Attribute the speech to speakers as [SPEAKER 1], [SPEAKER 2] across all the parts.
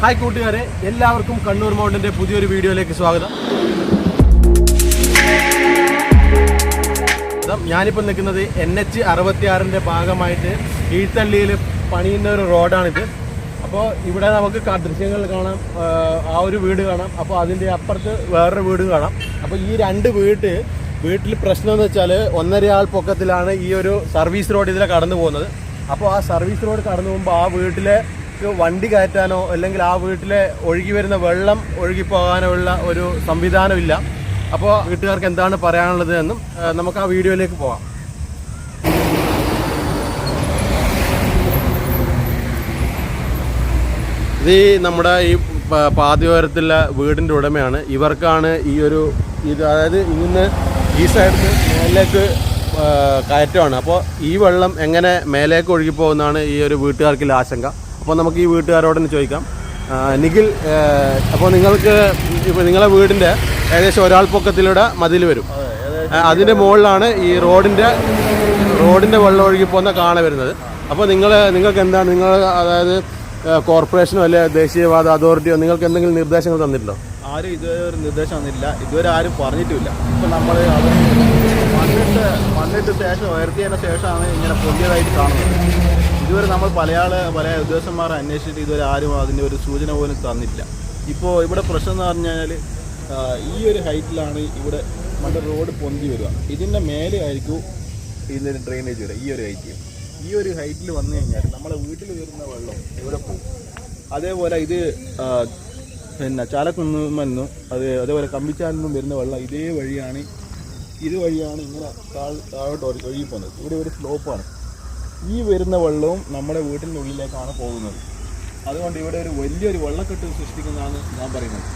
[SPEAKER 1] Hi കൂട്ടുകാരെ എല്ലാവർക്കും കണ്ണൂർ മൗണ്ടിന്റെ പുതിയൊരു വീഡിയോയിലേക്ക് സ്വാഗതം. ഞാനിപ്പോൾ നിൽക്കുന്നത് എൻ എച്ച് അറുപത്തിയാറിന്റെ ഭാഗമായിട്ട് കീഴ്ത്തള്ളിയിൽ പണിയുന്ന ഒരു റോഡാണിത്. അപ്പോൾ ഇവിടെ നമുക്ക് ദൃശ്യങ്ങൾ കാണാം ആ, ഒരു വീട് കാണാം അപ്പോൾ അതിന്റെ അപ്പുറത്ത് വേറൊരു വീട് കാണാം. അപ്പോൾ ഈ രണ്ട് വീട്ട് വീട്ടിൽ പ്രശ്നം എന്ന് വെച്ചാൽ ഒന്നരയാൾ പൊക്കത്തിലാണ് ഈ ഒരു സർവീസ് റോഡ് ഇതിലെ കടന്നു പോകുന്നത്. അപ്പോൾ ആ സർവീസ് റോഡ് കടന്നു പോകുമ്പോൾ ആ വീട്ടിലെ വണ്ടി കയറ്റാനോ അല്ലെങ്കിൽ ആ വീട്ടിലെ ഒഴുകി വരുന്ന വെള്ളം ഒഴുകിപ്പോകാനോ ഉള്ള ഒരു സംവിധാനമില്ല. അപ്പോൾ വീട്ടുകാർക്ക് എന്താണ് പറയാനുള്ളത് എന്നും നമുക്ക് ആ വീഡിയോയിലേക്ക് പോകാം ഇത് നമ്മുടെ ഈ പാതിയോരത്തിലെ വീടിന്റെ ഉടമയാണ്. ഇവർക്കാണ് ഈ ഒരു ഇത് അതായത് ഇന്ന് ഈ സൈഡിൽ മേലേക്ക് കയറ്റമാണ്. അപ്പോൾ ഈ വെള്ളം എങ്ങനെ മേലേക്ക് ഒഴുകി പോകുന്നതാണ് ഈ ഒരു വീട്ടുകാർക്കുള്ള ആശങ്ക. അപ്പോൾ നമുക്ക് ഈ വീട്ടുകാരോട് തന്നെ ചോദിക്കാം. നിഖിൽ അപ്പോൾ നിങ്ങൾക്ക് ഇപ്പോൾ നിങ്ങളെ വീടിന്റെ ഏകദേശം ഒരാൾ പൊക്കത്തിലൂടെ മതിൽ വരും. അതിന്റെ മുകളിലാണ് ഈ റോഡിന്റെ റോഡിന്റെ വെള്ളം ഒഴുകി പോകുന്ന കാണ വരുന്നത്. അപ്പോൾ നിങ്ങൾ നിങ്ങൾക്ക് എന്താണ് നിങ്ങൾ അതായത് കോർപ്പറേഷനോ അല്ലെ ദേശീയവാദ അതോറിറ്റിയോ നിങ്ങൾക്ക് എന്തെങ്കിലും നിർദ്ദേശങ്ങൾ തന്നിട്ടുണ്ടോ?
[SPEAKER 2] ആരും ഇതുവരെ ഒരു നിർദ്ദേശം തന്നില്ല ഇതുവരെ ആരും പറഞ്ഞിട്ടില്ല. ഇപ്പം നമ്മൾ അത് മണ്ണിട്ട് മണ്ണിട്ട് ശേഷം ഉയർത്തിയതിന് ശേഷമാണ് ഇങ്ങനെ പുതിയതായിട്ട് കാണുന്നത്. ഇതുവരെ നമ്മൾ പല ആൾ പല ഉദ്യോഗസ്ഥന്മാരെ അന്വേഷിച്ചിട്ട് ഇതുവരെ ആരും അതിന്റെ ഒരു സൂചന പോലും തന്നില്ല. ഇപ്പോൾ ഇവിടെ പ്രശ്നം എന്ന് പറഞ്ഞു കഴിഞ്ഞാൽ ഈ ഒരു ഹൈറ്റിലാണ് ഇവിടെ നമ്മുടെ റോഡ് പൊന്തി വരിക. ഇതിന്റെ മേലെ ആയിരിക്കും ഇതിന്റെ ഡ്രെയിനേജ് വരിക ഈ ഒരു ഹൈറ്റിൽ ഈ ഒരു ഹൈറ്റിൽ വന്നു കഴിഞ്ഞാൽ നമ്മളെ വീട്ടിൽ വരുന്ന വെള്ളം ഇവിടെ പോകും. അതേപോലെ ഇത് പിന്നെ നിന്നും അത് അതേപോലെ കമ്പിച്ചാലിൽ നിന്നും വരുന്ന വെള്ളം ഇതേ വഴിയാണ് ഇതുവഴിയാണ് ഇങ്ങനെ താഴ് താഴോട്ട് ഒഴി- ഒഴുകി പോകുന്നത് ഇവിടെ ഒരു സ്ലോപ്പാണ് ഈ വരുന്ന വെള്ളവും നമ്മുടെ വീട്ടിന്റെ ഉള്ളിലേക്കാണ് പോകുന്നത്. അതുകൊണ്ട് ഇവിടെ ഒരു വലിയൊരു വെള്ളക്കെട്ട് സൃഷ്ടിക്കുന്നതാണ് ഞാൻ പറയുന്നത്.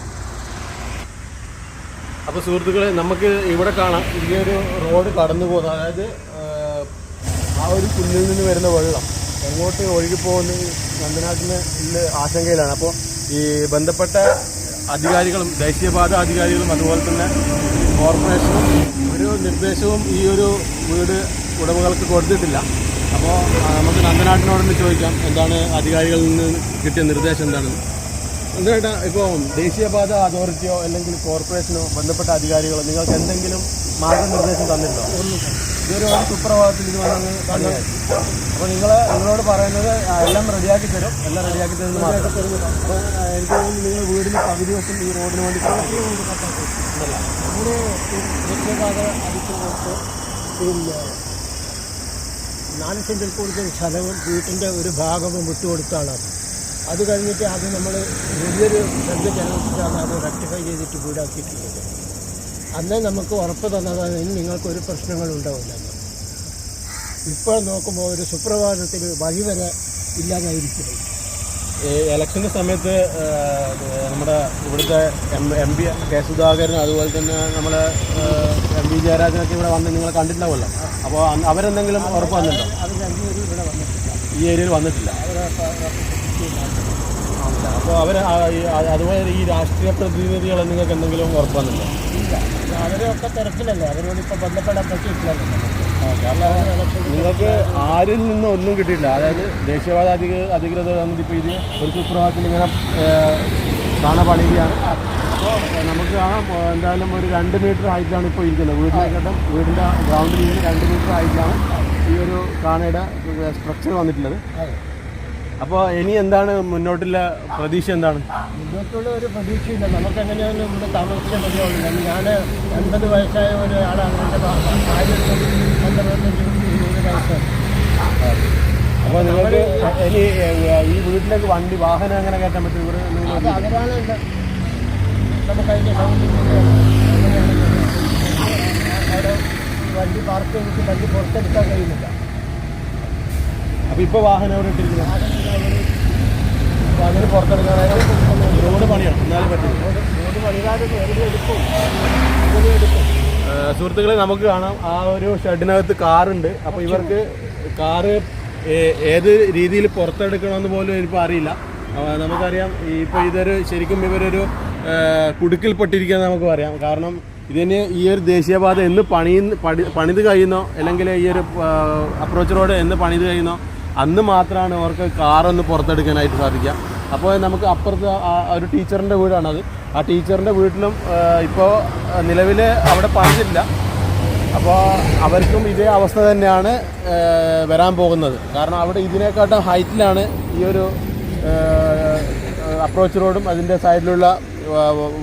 [SPEAKER 1] അപ്പോൾ സുഹൃത്തുക്കളെ നമുക്ക് ഇവിടെ കാണാം. ഈ ഒരു റോഡ് കടന്നു പോകുന്നത് അതായത് ആ ഒരു കുന്നിൽ നിന്ന് വരുന്ന വെള്ളം എങ്ങോട്ട് ഒഴുകി പോകുന്ന നന്ദനാട്ടിന് ഇന്ന് ആശങ്കയിലാണ്. അപ്പോൾ ഈ ബന്ധപ്പെട്ട അധികാരികളും ദേശീയപാത അധികാരികളും അതുപോലെ തന്നെ കോർപ്പറേഷനും ഒരു നിർദ്ദേശവും ഈ ഒരു വീട് ഉടമകൾക്ക് കൊടുത്തിട്ടില്ല. അപ്പോൾ നമുക്ക് നന്ദനാട്ടിനോടൊന്ന് ചോദിക്കാം എന്താണ് അധികാരികളിൽ നിന്ന് കിട്ടിയ നിർദ്ദേശം എന്താണെന്ന് നന്ദനായിട്ട് ഇപ്പോൾ ദേശീയപാത അതോറിറ്റിയോ അല്ലെങ്കിൽ കോർപ്പറേഷനോ ബന്ധപ്പെട്ട അധികാരികളോ നിങ്ങൾക്ക് എന്തെങ്കിലും മാർഗനിർദ്ദേശം തന്നിട്ടുണ്ടോ? ഇതൊരു ഒരു സുപ്രഭാതത്തിൽ ഇത് വന്നത് അപ്പോൾ നിങ്ങൾ നിങ്ങളോട് പറയുന്നത് എല്ലാം റെഡിയാക്കി തരും. എല്ലാം റെഡിയാക്കി തരുന്നത് മാത്രം. അപ്പോൾ എനിക്ക് തോന്നുന്നു നിങ്ങൾ വീടിന് പകുതി വശം ഈ റോഡിന് വേണ്ടി
[SPEAKER 3] നമ്മുടെ ദേശീയപാത പിന്നെ നാല് സെന്റിൽ കൂടുതൽ സ്ഥലവും വീട്ടിന്റെ ഒരു ഭാഗവും വിട്ടുകൊടുത്താണ് അത്. അത് കഴിഞ്ഞിട്ട് അത് നമ്മൾ വലിയൊരു ശ്രദ്ധ ചെലവഴിച്ചിട്ടാണ് അത് റെക്ടിഫൈ ചെയ്തിട്ട് വീടാക്കിയിട്ടുള്ളത്. അന്നേ നമുക്ക് ഉറപ്പ് തന്നതാണ് ഇനി നിങ്ങൾക്കൊരു പ്രശ്നങ്ങളും ഉണ്ടാവില്ല. എന്ന്. ഇപ്പോൾ നോക്കുമ്പോൾ ഒരു സുപ്രഭാതത്തിൽ വഴി വരെ ഇല്ലാതായിരിക്കുന്നു.
[SPEAKER 1] ഇലക്ഷന്റെ സമയത്ത് നമ്മുടെ ഇവിടുത്തെ M M P K Sudhakaran അതുപോലെ തന്നെ നമ്മളെ പി ജയരാജനൊക്കെ ഇവിടെ വന്ന് നിങ്ങൾ കണ്ടിട്ടുണ്ടാവുമല്ലോ. അപ്പോൾ അവരെന്തെങ്കിലും ഉറപ്പ് വന്നിട്ടുണ്ടോ?
[SPEAKER 3] വന്നിട്ടില്ല
[SPEAKER 1] ഈ ഏരിയയിൽ വന്നിട്ടില്ല. അപ്പോൾ അവർ അതുപോലെ ഈ രാഷ്ട്രീയ പ്രതിനിധികളെ നിങ്ങൾക്ക് എന്തെങ്കിലും ഉറപ്പ് വന്നിട്ടുണ്ടോ?
[SPEAKER 3] അവരൊക്കെ തിരക്കിലല്ലേ. അവരോട് ഇപ്പോൾ ബന്ധപ്പെടാൻ പറ്റിയിട്ടില്ലല്ലോ
[SPEAKER 1] നിങ്ങൾക്ക് ആരിൽ നിന്നും ഒന്നും കിട്ടിയില്ല അതായത് ദേശീയവാദ അധിക അധികൃതർ വന്നിട്ട് ഇപ്പോൾ ഇത് ഒരു സുപ്രഭാതത്തിൽ ഇങ്ങനെ കാണാൻ പണിയുകയാണ് അപ്പോൾ നമുക്ക് ആ എന്തായാലും ഒരു രണ്ട് മീറ്റർ ഹൈറ്റാണ് ഇപ്പോൾ ഇരിക്കുന്നത്. വീടിനെക്കാട്ടും വീടിന്റെ ഗ്രൗണ്ടിൽ നിന്ന് രണ്ട് മീറ്റർ ഹൈറ്റാണ് ഈ ഒരു കാണയുടെ സ്ട്രക്ചർ വന്നിട്ടുള്ളത്. അപ്പോൾ ഇനി എന്താണ് മുന്നോട്ടുള്ള പ്രതീക്ഷ എന്താണ്?
[SPEAKER 3] മുന്നോട്ടുള്ള ഒരു പ്രതീക്ഷയില്ല. നമുക്ക് എങ്ങനെയാണ് ഇവിടെ താമസിക്കാൻ പറ്റുള്ളൂ ഞാൻ എൺപത് വയസ്സായ ഒരാളാണ് എന്റെ വയസ്സാണ്
[SPEAKER 1] അപ്പോൾ നിങ്ങൾക്ക് ഇനി ഈ വീട്ടിലേക്ക് വണ്ടി വാഹനം എങ്ങനെ കയറ്റാൻ പറ്റും ഇവിടെ
[SPEAKER 3] അവരാണ് എന്റെ നമുക്ക് അതിന്റെ സൗകര്യം അവിടെ വണ്ടി പാർക്ക് ചെയ്തിട്ട് വണ്ടി പുറത്തെടുക്കാൻ കഴിയുന്നില്ല.
[SPEAKER 1] അപ്പോൾ ഇപ്പോൾ വാഹനം എവിടെ ഇട്ടിരിക്കുന്നു അതിന് പുറത്തെടുക്കാനായിട്ട് റോഡ് പണിയാണ് എന്നാലും പറ്റും
[SPEAKER 3] റോഡ് എവിടെ എടുക്കും. എടുക്കും.
[SPEAKER 1] സുഹൃത്തുക്കളെ നമുക്ക് കാണാം. ആ ഒരു ഷെഡിനകത്ത് കാറുണ്ട്. അപ്പോൾ ഇവർക്ക് കാറ് ഏത് രീതിയിൽ പുറത്തെടുക്കണമെന്ന് പോലും ഇപ്പോൾ അറിയില്ല. നമുക്കറിയാം ഇപ്പോൾ ഇതൊരു ശരിക്കും ഇവരൊരു ഏഹ് കുടുക്കിൽപ്പെട്ടിരിക്കുകയെന്ന് നമുക്ക് പറയാം. കാരണം ഇതിന് ഈ ഒരു ദേശീയപാത എന്ന് പണി പണി പണിത് കഴിയുന്നോ അല്ലെങ്കിൽ ഈ ഒരു അപ്രോച്ച് റോഡ് എന്ന് പണിത് കഴിയുന്നോ അന്ന് മാത്രമാണ് അവർക്ക് കാറൊന്ന് പുറത്തെടുക്കാനായിട്ട് സാധിക്കുക. അപ്പോൾ നമുക്ക് അപ്പുറത്ത് ഒരു ടീച്ചറിന്റെ വീടാണത് ആ ടീച്ചറിന്റെ വീട്ടിലും ഇപ്പോൾ നിലവിൽ അവിടെ പറഞ്ഞില്ല അപ്പോൾ അവർക്കും ഇതേ അവസ്ഥ തന്നെയാണ് വരാൻ പോകുന്നത്. കാരണം അവിടെ ഇതിനെക്കാട്ടും ഹൈറ്റിലാണ് ഈ ഒരു അപ്രോച്ച് റോഡും അതിന്റെ സൈഡിലുള്ള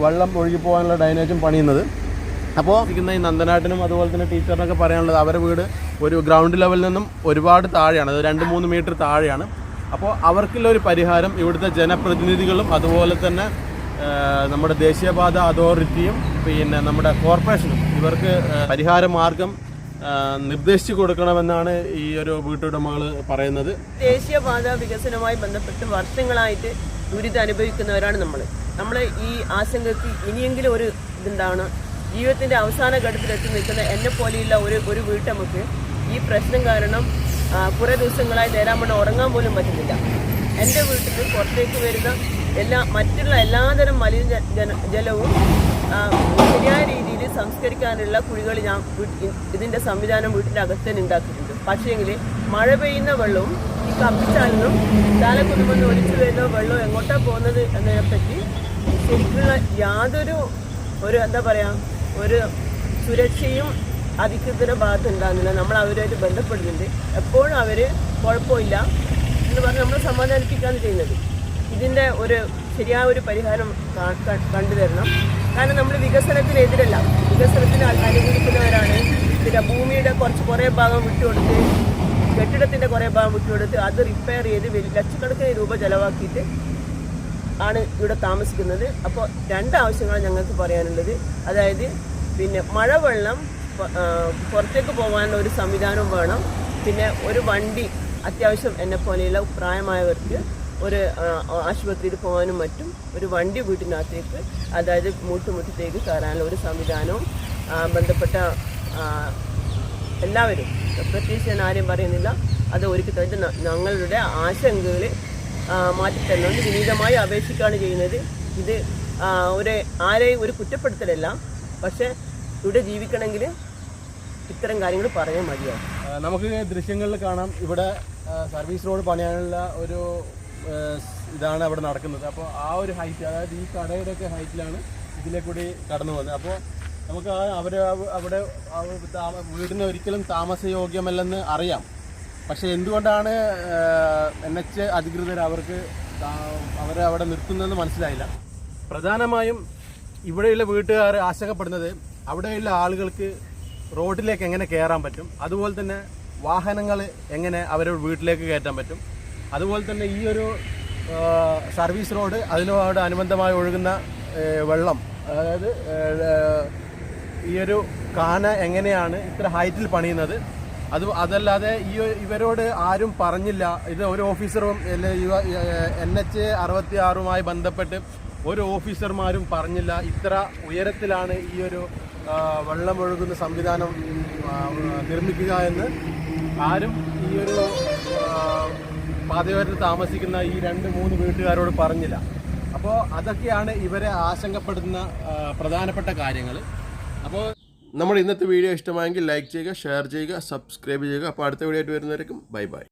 [SPEAKER 1] വെള്ളം ഒഴുകി പോകാനുള്ള ഡൈനേജും പണിയുന്നത്. അപ്പോൾ ഇരിക്കുന്ന ഈ നന്ദനാട്ടിനും അതുപോലെ തന്നെ ടീച്ചറിനൊക്കെ പറയാനുള്ളത് അവരുടെ വീട് ഒരു ഗ്രൗണ്ട് ലെവലിൽ നിന്നും ഒരുപാട് താഴെയാണ് അത് രണ്ട് മൂന്ന് മീറ്റർ താഴെയാണ്. അപ്പോൾ അവർക്കുള്ള ഒരു പരിഹാരം ഇവിടുത്തെ ജനപ്രതിനിധികളും അതുപോലെ തന്നെ നമ്മുടെ ദേശീയപാത അതോറിറ്റിയും പിന്നെ നമ്മുടെ കോർപ്പറേഷനും ഇവർക്ക് പരിഹാര മാർഗം നിർദ്ദേശിച്ചു കൊടുക്കണമെന്നാണ് ഈ ഒരു വീട്ടുടമകൾ പറയുന്നത്.
[SPEAKER 4] ദേശീയപാത വികസനവുമായി ബന്ധപ്പെട്ട് വർഷങ്ങളായിട്ട് ദുരിതം അനുഭവിക്കുന്നവരാണ് നമ്മൾ നമ്മൾ ഈ ആശങ്കയ്ക്ക് ഇനിയെങ്കിലും ഒരു ഇതുണ്ടാണ് ജീവിതത്തിന്റെ അവസാന ഘട്ടത്തിലെത്തി നിൽക്കുന്ന എന്നെ പോലെയുള്ള ഒരു ഒരു വീട്ടമ്മക്ക് ഈ പ്രശ്നം കാരണം കുറേ ദിവസങ്ങളായി നേരാൻ വേണ്ട ഉറങ്ങാൻ പോലും പറ്റുന്നില്ല. എന്റെ വീട്ടിൽ പുറത്തേക്ക് വരുന്ന എല്ലാ മറ്റുള്ള എല്ലാതരം മലിന ജലവും ശരിയായ രീതിയിൽ സംസ്കരിക്കാനുള്ള കുഴികൾ ഞാൻ ഇതിന്റെ സംവിധാനം വീട്ടിന്റെ അകത്ത് തന്നെ ഉണ്ടാക്കിയിട്ടുണ്ട്. പക്ഷേങ്കിൽ മഴ പെയ്യുന്ന വെള്ളവും ഈ ചാല കുടുംബം ഒലിച്ചു വരുന്ന വെള്ളമോ എങ്ങോട്ടാ പോകുന്നത് എന്നതിനെപ്പറ്റി ശരിക്കുള്ള യാതൊരു ഒരു എന്താ പറയാ ഒരു സുരക്ഷയും അധികൃതരുടെ ഭാഗത്ത് ഉണ്ടാകുന്നില്ല. നമ്മൾ അവരുമായിട്ട് ബന്ധപ്പെടുന്നുണ്ട്. എപ്പോഴും അവർ കുഴപ്പമില്ല എന്ന് പറഞ്ഞ് നമ്മൾ സമാധാനിപ്പിക്കുകയാണ് ചെയ്യുന്നത്. ഇതിന്റെ ഒരു ശരിയായ ഒരു പരിഹാരം കണ്ടുതരണം കാരണം നമ്മൾ വികസനത്തിനെതിരല്ല. വികസനത്തിന് അനുകൂലിക്കുന്നവരാണ് പിന്നെ ഭൂമിയുടെ കുറച്ച് കുറേ ഭാഗം വിട്ടുകൊടുത്ത് കെട്ടിടത്തിന്റെ കുറേ ഭാഗം വിട്ടുകൊടുത്ത് അത് റിപ്പയർ ചെയ്ത് ലക്ഷക്കണക്കിന് രൂപ ചെലവാക്കിയിട്ട് ആണ് ഇവിടെ താമസിക്കുന്നത്. അപ്പോൾ രണ്ട് ആവശ്യങ്ങളാണ് ഞങ്ങൾക്ക് പറയാനുള്ളത്. അതായത് പിന്നെ മഴവെള്ളം പുറത്തേക്ക് പോകാനുള്ള ഒരു സംവിധാനം വേണം. പിന്നെ ഒരു വണ്ടി അത്യാവശ്യം എന്നെ പോലെയുള്ള പ്രായമായവർക്ക് ഒരു ആശുപത്രിയിൽ പോകാനും മറ്റും ഒരു വണ്ടി വീട്ടിനകത്തേക്ക് അതായത് മൂട്ടുമുറ്റത്തേക്ക് കയറാനുള്ള ഒരു സംവിധാനവും ബന്ധപ്പെട്ട എല്ലാവരും. പ്രത്യേകിച്ച് ഞാൻ ആരും പറയുന്നില്ല. അത് ഒരുക്കി തന്നിട്ട് ഞങ്ങളുടെ ആശങ്കകൾ മാറ്റിത്തരണമെന്ന് വിനീതമായി അപേക്ഷിക്കുകയാണ് ചെയ്യുന്നത്. ഇത് ഒരു ആരെയും ഒരു കുറ്റപ്പെടുത്തലല്ല. പക്ഷേ ഇവിടെ ജീവിക്കണമെങ്കിൽ ഇത്തരം കാര്യങ്ങൾ പറയാൻ മതിയാവും.
[SPEAKER 1] നമുക്ക് ദൃശ്യങ്ങളിൽ കാണാം. ഇവിടെ സർവീസ് റോഡ് പണിയാനുള്ള ഒരു ഇതാണ് അവിടെ നടക്കുന്നത്. അപ്പോൾ ആ ഒരു ഹൈറ്റ് അതായത് ഈ കടയുടെ ഒക്കെ ഹൈറ്റിലാണ് ഇതിലെ കൂടി കടന്നു പോകുന്നത്. അപ്പോൾ നമുക്ക് അവരെ അവിടെ വീടിന് ഒരിക്കലും താമസയോഗ്യമല്ലെന്ന് അറിയാം. പക്ഷേ എന്തുകൊണ്ടാണ് എൻ എച്ച് അധികൃതർ അവർക്ക് അവരെ അവിടെ നിർത്തുന്നതെന്ന് മനസ്സിലായില്ല. പ്രധാനമായും ഇവിടെയുള്ള വീട്ടുകാർ ആശങ്കപ്പെടുന്നത് അവിടെയുള്ള ആളുകൾക്ക് റോഡിലേക്ക് എങ്ങനെ കയറാൻ പറ്റും അതുപോലെ തന്നെ വാഹനങ്ങൾ എങ്ങനെ അവരുടെ വീട്ടിലേക്ക് കയറ്റാൻ പറ്റും അതുപോലെ തന്നെ ഈ ഒരു സർവീസ് റോഡ് അതിനോട് അനുബന്ധമായി ഒഴുകുന്ന വെള്ളം അതായത് ഈ ഒരു കാന എങ്ങനെയാണ് ഇത്ര ഹൈറ്റിൽ പണിയുന്നത്? അത് അതല്ലാതെ ഈ ഇവരോട് ആരും പറഞ്ഞില്ല. ഇത് ഒരു ഓഫീസറും എൻ എച്ച് അറുപത്തി ആറുമായി ബന്ധപ്പെട്ട് ഒരു ഓഫീസർമാരും പറഞ്ഞില്ല. ഇത്ര ഉയരത്തിലാണ് ഈ ഒരു വെള്ളമൊഴുകുന്ന വെള്ളം സംവിധാനം നിർമ്മിക്കുക എന്ന് ആരും ഈ ഒരു പാതയോരത്ത് താമസിക്കുന്ന ഈ രണ്ട് മൂന്ന് വീട്ടുകാരോട് പറഞ്ഞില്ല. അപ്പോൾ അതൊക്കെയാണ് ഇവരെ ആശങ്കപ്പെടുന്ന പ്രധാനപ്പെട്ട കാര്യങ്ങൾ അപ്പോൾ നമ്മുടെ ഇന്നത്തെ വീഡിയോ ഇഷ്ടമായെങ്കിൽ ലൈക്ക് ചെയ്യുക ഷെയർ ചെയ്യുക സബ്സ്ക്രൈബ് ചെയ്യുക. അപ്പോൾ അടുത്ത വീഡിയോ ആയിട്ട് വരുന്നവരേക്കും ബൈ ബൈ.